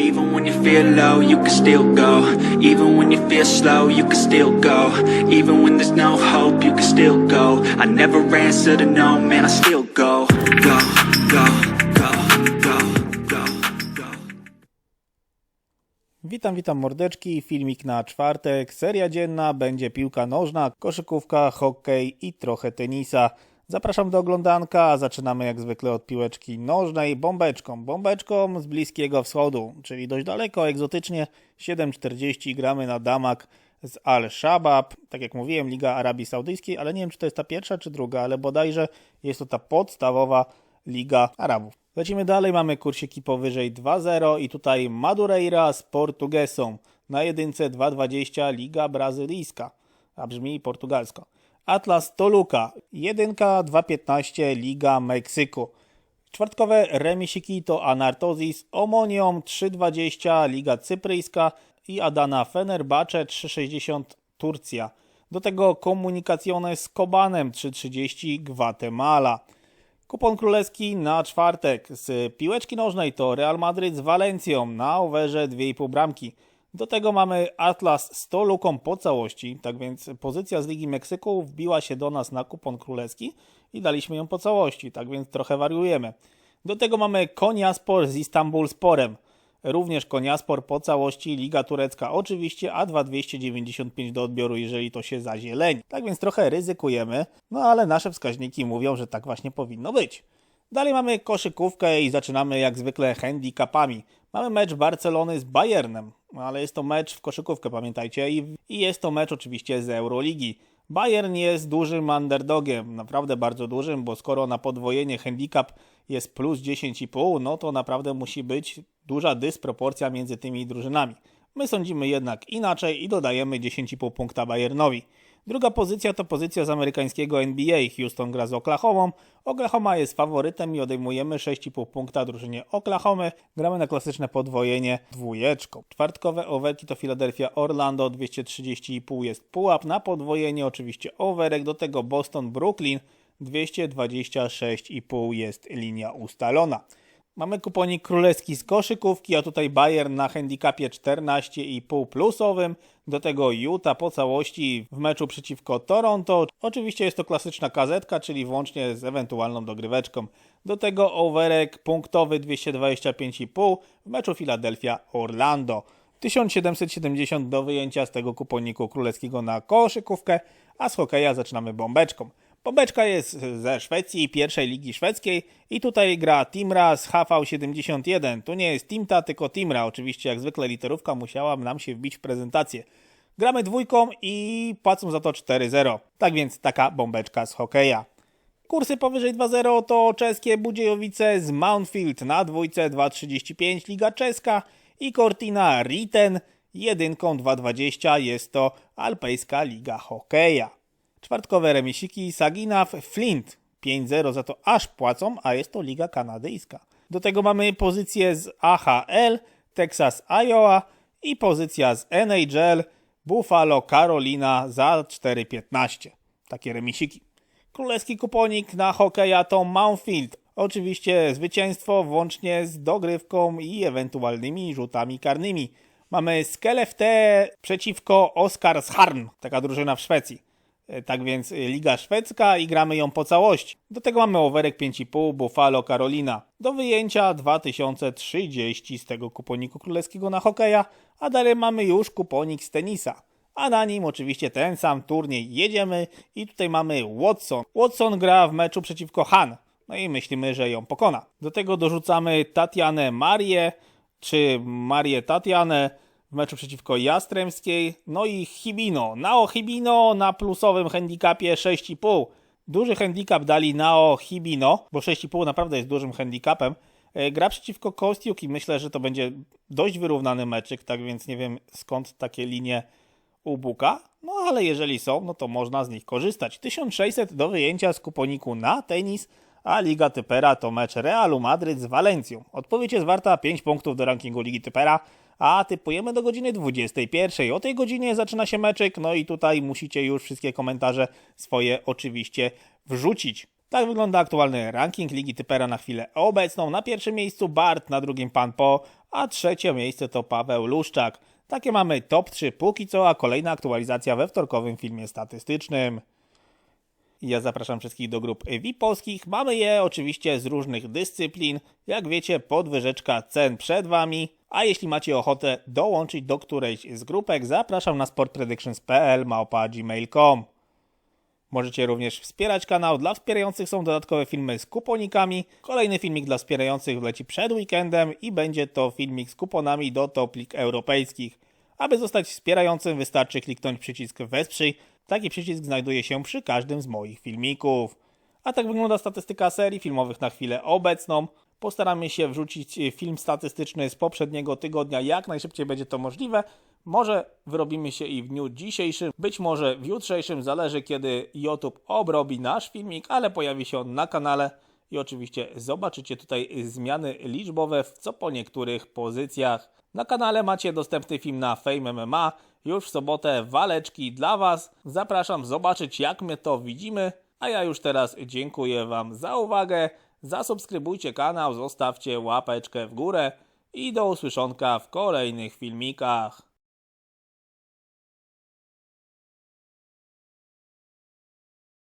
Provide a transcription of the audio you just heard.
Even when you feel low, you can still go. Even when you feel slow, you can still go. Even when there's no hope, you can still go. I never answer to no, man, I still go. Go, go, go, go, go, go. Witam, witam mordeczki. Filmik na czwartek. Seria dzienna będzie piłka nożna, koszykówka, hokej i trochę tenisa. Zapraszam do oglądanka. Zaczynamy jak zwykle od piłeczki nożnej bombeczką. Bombeczką z Bliskiego Wschodu, czyli dość daleko, egzotycznie. 7.40 gramy na damak z Al-Shabaab. Tak jak mówiłem, Liga Arabii Saudyjskiej, ale nie wiem, czy to jest ta pierwsza, czy druga, ale bodajże jest to ta podstawowa Liga Arabów. Lecimy dalej, mamy kursiki powyżej 2.0 i tutaj Madureira z Portugesą. Na jedynce 2.20 Liga Brazylijska, a brzmi portugalsko. Atlas Toluca, jedynka 2.15 Liga Meksyku. Czwartkowe remisiki to Anartozis Omonium 3.20 Liga Cypryjska i Adana Fenerbahce 3.60 Turcja. Do tego Komunikacione z Kobanem 3.30 Gwatemala. Kupon królewski na czwartek z piłeczki nożnej to Real Madryt z Walencją na overze 2,5 bramki. Do tego mamy Atlas z Toluką po całości, tak więc pozycja z Ligi Meksyku wbiła się do nas na kupon królewski i daliśmy ją po całości, tak więc trochę wariujemy. Do tego mamy Koniaspor z Istanbul Sporem. Również Koniaspor po całości, Liga Turecka oczywiście, a 2,295 do odbioru, jeżeli to się zazieleni. Tak więc trochę ryzykujemy, no ale nasze wskaźniki mówią, że tak właśnie powinno być. Dalej mamy koszykówkę i zaczynamy jak zwykle handicapami. Mamy mecz Barcelony z Bayernem, ale jest to mecz w koszykówkę, pamiętajcie, i, i jest to mecz oczywiście z Euroligi. Bayern jest dużym underdogiem, naprawdę bardzo dużym, bo skoro na podwojenie handicap jest plus 10,5, no to naprawdę musi być duża dysproporcja między tymi drużynami. My sądzimy jednak inaczej i dodajemy 10,5 punkta Bayernowi. Druga pozycja to pozycja z amerykańskiego NBA. Houston gra z Oklahomą. Oklahoma jest faworytem i odejmujemy 6,5 punkta drużynie Oklahomy. Gramy na klasyczne podwojenie dwójeczką. Czwartkowe overki to Philadelphia Orlando 230,5 jest pułap. Na podwojenie oczywiście overek. Do tego Boston Brooklyn 226,5 jest linia ustalona. Mamy kuponik królewski z koszykówki, a tutaj Bayern na handicapie 14,5 plusowym. Do tego Utah po całości w meczu przeciwko Toronto. Oczywiście jest to klasyczna kazetka, czyli włącznie z ewentualną dogryweczką. Do tego overek punktowy 225,5 w meczu Philadelphia-Orlando. 1770 do wyjęcia z tego kuponiku królewskiego na koszykówkę, a z hokeja zaczynamy bombeczką. Bombeczka jest ze Szwecji, pierwszej ligi szwedzkiej i tutaj gra Timra z HV71. Tu nie jest Timta, tylko Timra. Oczywiście jak zwykle literówka musiała nam się wbić w prezentację. Gramy dwójką i płacą za to 4-0. Tak więc taka bombeczka z hokeja. Kursy powyżej 2.0 to czeskie Budziejowice z Mountfield na dwójce 2.35 Liga Czeska i Cortina Riten jedynką 2.20 jest to Alpejska Liga Hokeja. Czwartkowe remisiki Saginaw Flint 5-0 za to aż płacą, a jest to Liga Kanadyjska. Do tego mamy pozycję z AHL Texas Iowa i pozycja z NHL Buffalo Carolina za 4,15. Takie remisiki. Królewski kuponik na hokeja to Mountfield. Oczywiście zwycięstwo włącznie z dogrywką i ewentualnymi rzutami karnymi. Mamy Skellefteå przeciwko Oskarshamn, taka drużyna w Szwecji. E, Tak więc Liga Szwedzka i gramy ją po całości. Do tego mamy overek 5,5 Buffalo Carolina. Do wyjęcia 2030 z tego kuponiku królewskiego na hokeja, a dalej mamy już kuponik z tenisa. A na nim oczywiście ten sam turniej jedziemy i tutaj mamy Watson. Watson gra w meczu przeciwko Han. No i myślimy, że ją pokona. Do tego dorzucamy Tatianę Marię, czy Marię Tatianę w meczu przeciwko Jastrzębskiej, no i Hibino. Nao Hibino na plusowym handicapie 6,5. Duży handicap dali Nao Hibino, bo 6,5 naprawdę jest dużym handicapem. E, Gra przeciwko Kostiuk i myślę, że to będzie dość wyrównany meczyk, tak więc nie wiem skąd takie linie u Buka. No ale jeżeli są, no to można z nich korzystać. 1600 do wyjęcia z kuponiku na tenis, a Liga Typera to mecz Realu Madryt z Walencją. Odpowiedź jest warta 5 punktów do rankingu Ligi Typera, a typujemy do godziny 21. O tej godzinie zaczyna się meczyk, no i tutaj musicie już wszystkie komentarze swoje oczywiście wrzucić. Tak wygląda aktualny ranking Ligi Typera na chwilę obecną. Na pierwszym miejscu Bart, na drugim Pan Po, a trzecie miejsce to Paweł Luszczak. Takie mamy top 3 póki co, a kolejna aktualizacja we wtorkowym filmie statystycznym. Ja zapraszam wszystkich do grup VIP polskich. Mamy je oczywiście z różnych dyscyplin. Jak wiecie, podwyżeczka cen przed Wami. A jeśli macie ochotę dołączyć do którejś z grupek, zapraszam na sportpredictions.pl małpa.gmail.com. Możecie również wspierać kanał. Dla wspierających są dodatkowe filmy z kuponikami. Kolejny filmik dla wspierających leci przed weekendem i będzie to filmik z kuponami do top lig europejskich. Aby zostać wspierającym wystarczy kliknąć przycisk wesprzyj. Taki przycisk znajduje się przy każdym z moich filmików. A tak wygląda statystyka serii filmowych na chwilę obecną. Postaramy się wrzucić film statystyczny z poprzedniego tygodnia jak najszybciej będzie to możliwe. Może wyrobimy się i w dniu dzisiejszym, być może w jutrzejszym, zależy kiedy YouTube obrobi nasz filmik, ale pojawi się on na kanale i oczywiście zobaczycie tutaj zmiany liczbowe w co po niektórych pozycjach. Na kanale macie dostępny film na Fame MMA. Już w sobotę waleczki dla Was. Zapraszam zobaczyć jak my to widzimy. A ja już teraz dziękuję Wam za uwagę. Zasubskrybujcie kanał, zostawcie łapeczkę w górę i do usłyszonka w kolejnych filmikach.